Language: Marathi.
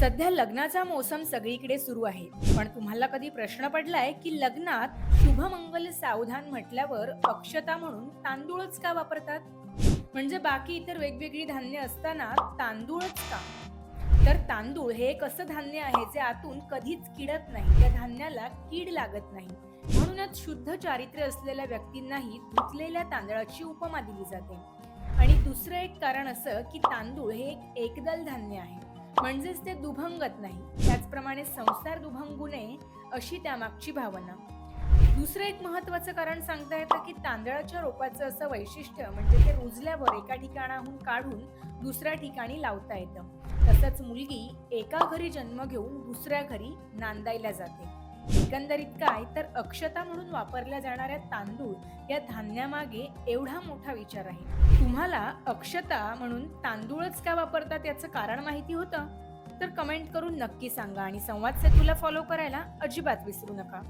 सध्या लग्नाचा मोसम सगळीकडे सुरू आहे. पण तुम्हाला कधी प्रश्न पडलाय की लग्नात शुभमंगल सावधान म्हटल्यावर अक्षता म्हणून तांदूळच का वापरतात? म्हणजे बाकी इतर वेगवेगळी धान्य असताना तांदूळच का? तर तांदूळ हे एक असं धान्य आहे जे आतून कधीच किडत नाही. त्या धान्याला कीड लागत नाही. जीवनात शुद्ध चारित्र्य असलेल्या व्यक्तींनाही धुतलेल्या तांदळाची उपमा दिली जाते. आणि दुसरं एक कारण असं की तांदूळ हे एक एकदल धान्य आहे. म्हणजेच ते दुभंगत नाही. त्याचप्रमाणे संसार दुभंगू नये अशी त्यामागची भावना. दुसरं एक महत्वाचं कारण सांगता येतं की तांदळाच्या रोपाचं असं वैशिष्ट्य म्हणजे ते रुजल्यावर एका ठिकाणाहून काढून दुसऱ्या ठिकाणी लावता येतं. तसंच मुलगी एका घरी जन्म घेऊन दुसऱ्या घरी नांदायला जाते. एकंदरीत काय? तर अक्षता म्हणून वापरल्या जाणाऱ्या तांदूळ या धान्यामागे एवढा मोठा विचार आहे. तुम्हाला अक्षता म्हणून तांदूळच का वापरतात याचं कारण माहिती होतं? तर कमेंट करून नक्की सांगा आणि संवाद सेतूला फॉलो करायला अजिबात विसरू नका.